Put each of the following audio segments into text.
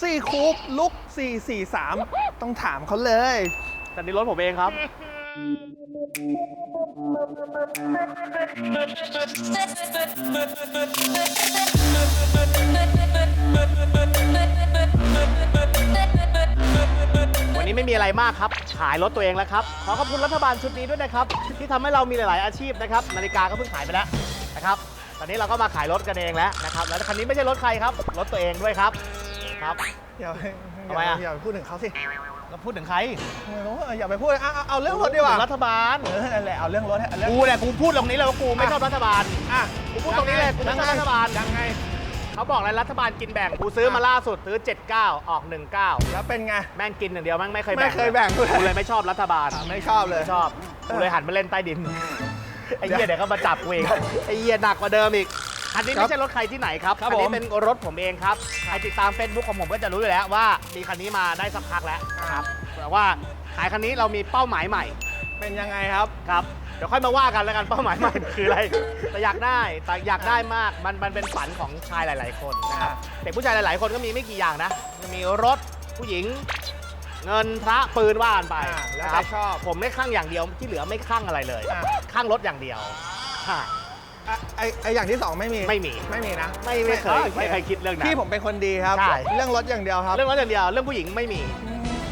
ซี่คูปลุก 443 ต้องถามเขาเลยแต่นี่รถผมเองครับ วันนี้ไม่มีอะไรมากครับ ขายรถตัวเองแล้วครับ ขอขอบคุณรัฐบาลชุดนี้ด้วยนะครับ ที่ทำให้เรามีหลาย ๆ อาชีพนะครับ นาฬิกาก็เพิ่งขายไปแล้วนะครับ ตอนนี้เราก็มาขายรถกันเองแล้วนะครับ แล้วคันนี้ไม่ใช่รถใครครับ รถตัวเองด้วยครับ ครับ อย่าไปทำไมอะ อย่าไปพูดถึงเขาสิเราพูดถึงใครไม่รู้เอออย่าไปพูดเอาเอาเอาเรื่องรถดีกว่าพูถึงรัฐบาล เออนั่นแหละเอาเรื่องรถให้เอาเรื่องกูเนี่ยกูพูดตรงนี้เลยว่ากูไม่ชอบรัฐบาล อะกูพูดตรงนี้เลยกูไม่ชอบรัฐบาล ยังไง เขาบอกเลยรัฐบาลกินแบ่ง กูซื้อมาล่าสุดซื้อ 79 ออก 19 แล้วเป็นไง แม่งกินอย่างเดียวแม่งไม่เคยแบ่งไม่เคยแบ่งด้วย กูเลยไม่ชอบรัฐบาล อะไม่ชอบเลย ไม่ชอบ กูเลยหันมาเล่นใต้ดิน ไอ้เหี้ยเดี๋ยวก็มาจับกูเองไอ้เหี้ยหนักกว่าเดิมอีก อันนี้ครับไม่ใช่รถใครที่ไหนครับครับอันี้ผม เป็นรถผมเองครับใครติดตามเฟซบุ๊กของผมก็จะรู้อยู่แล้วว่ามีคันนี้มาได้สักพักแล้วนะครับแต่ว่าขายคันนี้เรามีเป้าหมายใหม่เป็นยังไงครับ ครับเดี๋ยวค่อยมาว่ากันแล้วกันเป้าหมายใหม่คืออะไรแต่อยากได้แต่อยากได้มากมันมันเป็นฝันของชายหลาย ๆ คนนะครับเด็กผู้ชายหลาย ๆ คนก็มีไม่กี่อย่างนะจะมีรถผู้หญิง เงินพระปืนว่ากันไปอ่าแล้วนะใคครรับชอบผมไม่ข้างอย่างเดียวที่เหลือไม่ข้างอะไรเลยอ่า ข้างรถอย่างเดียวใช่ อะไอไออย่างที่สองไม่มีไม่มี ไม่มีนะไม่ไม่เคยโอไม่เคยคิดเรื่องนั้น พี่ผมเป็นคนดีครับ ใช่ เรื่องรถอย่างเดียวครับเรื่องรถอย่างเดียวเรื่องผู้หญิงไม่มี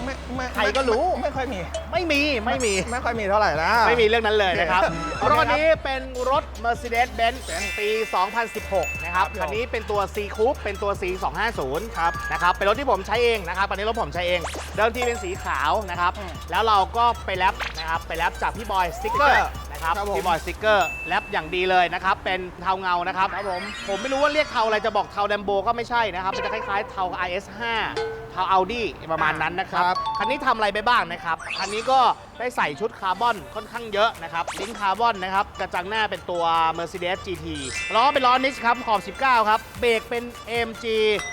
ไม่ไม่ใครก็รู้ ไม่ไม่ค่อยมีไม่มีไม่มี ไม่ค่อยมีเท่าไหร่นะ ไม่มีเรื่องนั้นเลยนะครับ โอเครถคันนี้เป็นรถ Mercedes-Benz ปี 2016 นะครับ ครับผมคันนี้เป็นตัว C Coupe เป็นตัว C 250ครับนะครับ เป็นรถที่ผมใช้เองนะครับคันนี้รถผมใช้เอง เดิมทีเป็นสีขาวนะครับอืมแล้วเราก็ไปแรปนะครับ ไปแรปจากพี่บอยสติ๊กเกอสติ๊กเกอร์ร์ นะครับครับผมพี่บอยสติ๊กเกอร์แรปอย่างดีเลยนะครับ เป็นเทาเงานะครับครับผม ผมไม่รู้ว่าเรียกเทาอะไรจะบอกเทาแลมโบก็ไม่ใช่นะครับมันจะคล้ายๆเทา IS5 เทา Audi ประมาณนั้นนะครับครับ คันนี้ทำอะไรไปบ้างนะครับคันนี้ก็ได้ใส่ชุดคาร์บอนค่อนข้างเยอะนะครับลิ้นคาร์บอนนะครับกระจังหน้าเป็นตัว Mercedes GT ล้อเป็นล้อนิชครับขอบ 19 ครับเบรกเป็น AMG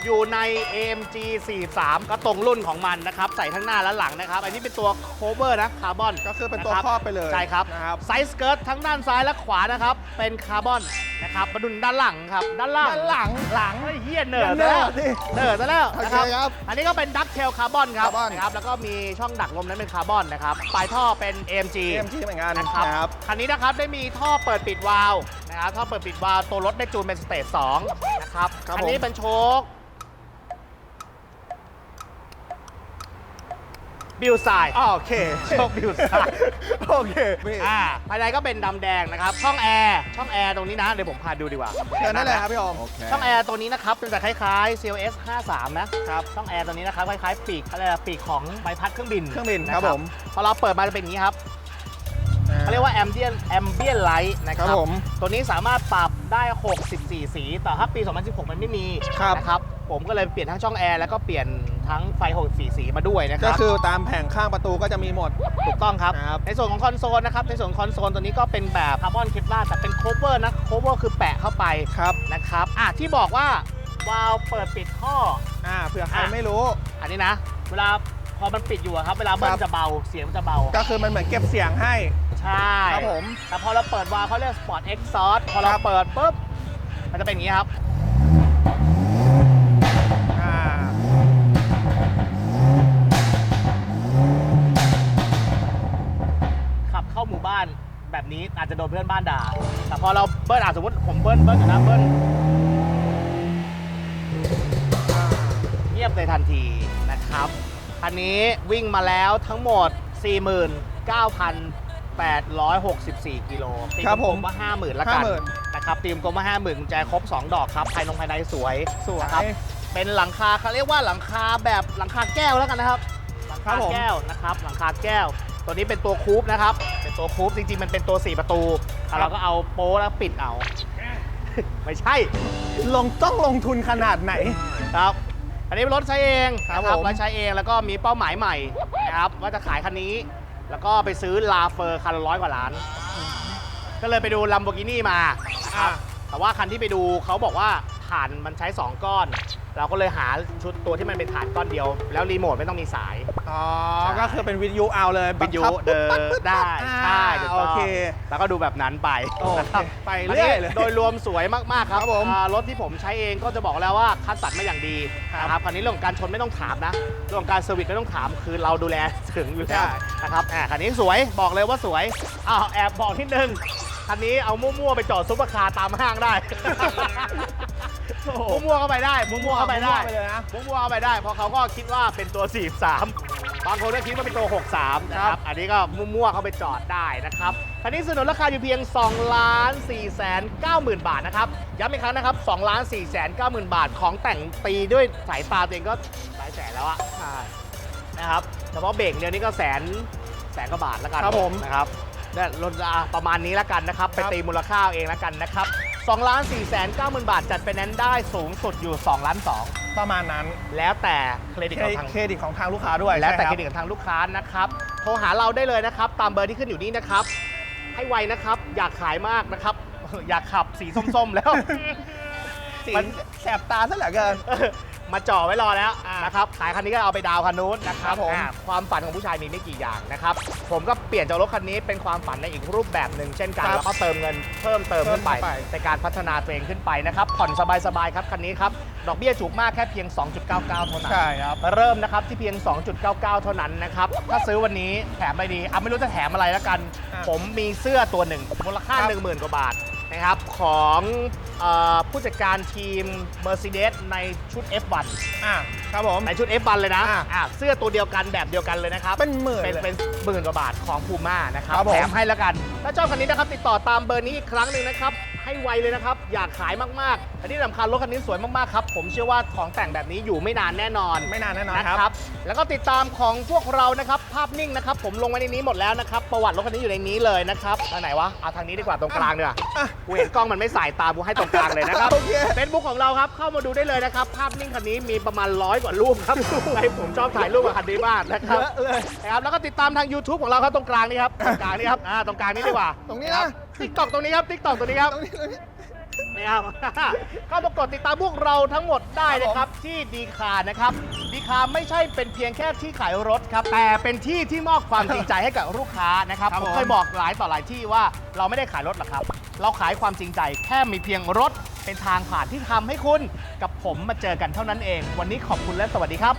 อยู่ใน AMG 43 ก็ตรงรุ่นของมันนะครับใส่ทั้งหน้าและหลังนะครับ อันนี้เป็นตัวโคเวอร์นะคาร์บอนก็คือเป็นตัวะครอบไปเลยใช่ครับ นะครับ ไซส์สเกิร์ตทั้งด้านซ้ายและขวานะครับ เป็นคาร์บอนนะครับมาดูด้านหลังครับ ด้านล่างด้านหลังหลังเฮ้ยเฮียเหนอเหนซะอแล้วสิเหนอซะแล้วนะครับโอเคครับอันนี้ก็เป็นดักเทลคาร์บอนครับคาร์บอน นะครับแล้วก็มีช่องดักลมนั้นเป็นคาร์บอนนะครับปลายท่อเป็น AMG AMG เหมือนกันนะครับนะครับคันนี้นะครับได้มีท่อเปิดปิดวาล์วนะครับท่อเปิดปิดวาล์วตัวรถได้จูนเป็นสเตจ2นะครับครับอันี้ผมเป็นโชค บิวไซด์อ๋อโอเคโชคบิวไซด์ โอเคพี่อ่าภายในก็เป็นดำแดงนะครับ ช่องแอร์ช่องแอร์ตรงนี้นะ เดี๋ยวผมพาดูดีกว่าเชิญได้เลยครับพี่อม ช่องแอร์ตัวนี้นะครับเป็นแบบคล้ายๆ CLS 53 นะครับ ช่องแอร์ตัวนี้นะครับคล้ายๆ ปีกอะไรอะปีกของใบพัดเครื่องบินเครื่องบินนะครับผม พอเราเปิดมาจะเป็นอย่างนี้ครับ เขาเรียกว่า ambient ambient light นะคครัรับบผม ตัวนี้สามารถปรับได้ 64 สี แต่ถ้าปี 2016 มันไม่มีครับ นะครับ ผมก็เลยเปลี่ยนทั้งช่องแอร์แล้วก็เปลี่ยนทั้งไฟ 64 สีมาด้วยนะคก็รับ คือตามแผงข้างประตูก็จะมีหมด ถูกต้องครับ ครับในส่วนของคอนโซลนะครับ ในส่วนของคอนโซลตัวนี้ก็เป็นแบบคาร์บอนเคปลาร์แต่เป็นโคเวอร์นะโคเวอร์คือแปะเข้าไปครับ นะครับอะที่บอกว่าวาล์วเปิดปิดท่อ อ่าเผื่อใครอะ ไม่รู้ อันนี้นะ เวลาพอมันปิดอยู่อะครับ เวลาเบิ้คลรับ จะเบาเสียงมันจะเบา ก็คือมันเหมือนเก็บเสียงให้ ใช่ครับผม แต่พอเราเปิดวาล์วเขาเรียก Sport Exhaust พอเราครับเปิดปุ๊บ มันจะเป็นอย่างนี้ครับอ่าขับเข้าหมู่บ้านแบบนี้อาจจะโดนเพื่อนบ้านด่า แต่พอเราเบิ้ลอะสมมติผมเบิ้ลเบิ้ลอยู่นะเบิ้ลเงียบในทันทีนะครับคันนี้วิ่งมาแล้วทั้งหมด 49,864 กิโลตีครับกผลมมๆว่า 50,000ละกัน50,000 นะครับตีมกลมว่า 50,000กุญแจครบ 2 ดอกครับภายในภายในสวยสวย นะครับ เป็นหลังคาเขาเรียกว่าหลังคาแบบหลังคาแก้วแล้วกันนะครับ หลังครัคาบผม แก้วนะครับ หลังคาแก้ว ตัวนี้เป็นตัวคูปนะครับ เป็นตัวคูปจริงๆ มันเป็นตัว 4 ประตูแต่เราก็เอาโป๊แล้วปิดเอา ไม่ใช่ ลงต้องลงทุนขนาดไหน ครับ อันนี้เป็นรถใช้เองครับนะครับผม รถใช้เองแล้วก็มีเป้าหมายใหม่นะครับว่าจะขายคันนี้ แล้วก็ไปซื้อลาเฟอร์คันละร้อยกว่าล้าน ก็เลยไปดูลัมโบกินี่มานะครับอ่าแต่ว่าคันที่ไปดูเขาบอกว่า ถ่านมันใช้ 2 ก้อน เราก็เลยหาชุดตัวที่มันเป็นถ่านก้อนเดียว แล้วรีโมทไม่ต้องมีสาย อ๋อ ใช่ ก็คือเป็นวิทยุเอาเลยวิทยุบังคับเดินได้อ่าใช่ถูกต้องโอเค แล้วก็ดูแบบนั้นไปโอเคนะครับไปเรื่อยเลย โดยรวมสวยมาก ๆ ครับครับผมอ่ารถที่ผมใช้เองก็จะบอกแล้วว่าคัดสรรมาอย่างดีครับนะครับคราวนี้เรื่องของการชนไม่ต้องถามนะเรื่องของการเซอร์วิสไม่ต้องถามคือเราดูแลถึงอยู่แล้วใช่ นะครับอ่าคันนี้สวยบอกเลยว่าสวยอ้าวแอบบอกนิดนึงคันนี้เอามั่วๆไปจอดซุปเปอร์คาร์ตามห้างได้ โอ้โหมั่วๆเข้าไปได้มั่วๆเข้าไปได้มั่วๆไปเลยนะมั่วๆเข้าไปได้ เพราะเขาก็คิดว่าเป็นตัว 43 บางคนก็คิดว่าเป็นตัว 63 นะคครัรับบอันนี้ก็มั่วๆเข้าไปจอดได้นะครับคันนี้สนุนราคาอยู่เพียง2ล้าน4แสน90,000บาทนะครับ ย้ำอีกครั้งนะครับ2ล้าน4แสน90,000บาทของแต่งตีด้วยสายตาตัวเองก็หลายแสนแล้วอะใช่นะครับ เฉพาะเบรกเดียวนี้ก็แสนแสนกว่าบาทแล้วกันครับผมนะครับเนี่ยลดอะประมาณนี้แล้วกันนะครับ ไปครับตีมูลค่าเอาเองแล้วกันนะครับ 2ล้าน4แสน90,000บาท จัดไปนั้นได้สูงสุดอยู่2ล้าน2ประมาณนั้นแล้วแต่เครดิตเครของทางเครดิตของทางลูกค้าด้วยแล้วแต่ใช่เคครบดิตของทางลูกค้านะครับโทรหาเราได้เลยนะครับ ตามเบอร์ที่ขึ้นอยู่นี้นะครับ ให้ไวนะครับ อยากขายมากนะครับ อยากขับสีส้มๆแล้ว สีมันแสบตาซะเหลือเกิน มาจ่อไว้รอแล้วอ่าน นะครับขายคันนี้ก็เอาไปดาวคันนู้นนะคครัรับบผมอ่าความฝันของผู้ชายมีไม่กี่อย่างนะครับผมก็เปลี่ยนจากรถคันนี้เป็นความฝันในอีกรูปแบบหนึ่งเช่นกันครับแล้วก็เติมเงินเพิ่มเติมขึ้นไปเพิ่มเข้าไป ในการพัฒนาตัวเองขึ้นไปนะครับผ่อนสบายๆครับคันนี้ครับดอกเบี้ยถูกมากแค่เพียง 2.99 เท่านั้น ใช่ครับ เริ่มนะครับที่เพียง 2.99 เท่านั้นนะครับ ถ้าซื้อวันนี้แถมไม่ดีอะไม่รู้จะแถมอะไรแล้วกัน อะผมมีเสื้อตัวหนึ่งมูลค่า ครับ 10,000 กว่าบาทนะครับ ของ เออผู้จัดการทีม Mercedes ในชุด F1 อะครับผม ในชุด F1 เลยนะอะอะเสื้อตัวเดียวกันแบบเดียวกันเลยนะครับเป็นหมื่นเป็นเลยเป็นหมื่นกว่าบาทของพูม่านะครับครับผม แถมให้แล้วกัน ถ้าชอบคันนี้นะครับติดต่อตามเบอร์นี้อีกครั้งหนึ่งนะครับ ให้ไวเลยนะครับ อยากขายมากๆ และที่สำคัญรถคันนี้สวยมากๆครับ ผมเชื่อว่าของแต่งแบบนี้อยู่ไม่นานแน่นอนไม่นานแน่นอนนะครับ แล้วก็ติดตามของพวกเรานะครับ ภาพนิ่งนะครับ ผมลงไว้ในนี้หมดแล้วนะครับ ประวัติรถคันนี้อยู่ในนี้เลยนะครับทางไหนวะเอาทางนี้ดีกว่าตรงกลางดีกว่าอะกูเห็นกล้องมันไม่สายตากูให้ตรงกลางเลยนะครับโอเค เฟซบุ๊กของเราครับเข้ามาดูได้เลยนะครับ ภาพนิ่งคันนี้มีประมาณร้อยกว่ารูปครับไอผมชอบถ่ายรูปกับคันนี้มากนะครับ เยอะเลย นะครับแล้วก็ติดตามทาง YouTube ของเราครับตรงกลางนี้ครับ ตรงกลางนี้ครับอ่าตรงกลางนี้ดีกว่าตรงนี้นะ ติ๊กตอกตรงนี้ครับติ๊กตอกตรงนี้ครับ ตรงนี้ตรงนี้ นะครับ เข้ามากดติดตามพวกเราทั้งหมดได้นะครับที่ดีคานะครับ ดีคาไม่ใช่เป็นเพียงแค่ที่ขายรถครับ แต่เป็นที่ที่มอบความจริงใจให้กับลูกค้านะครับครับผมผม เคยบอกหลายต่อหลายที่ว่าเราไม่ได้ขายรถหรอกครับ เราขายความจริงใจแค่มีเพียงรถ เป็นทางผ่านที่ทำให้คุณกับผมมาเจอกันเท่านั้นเอง วันนี้ขอบคุณและสวัสดีครับ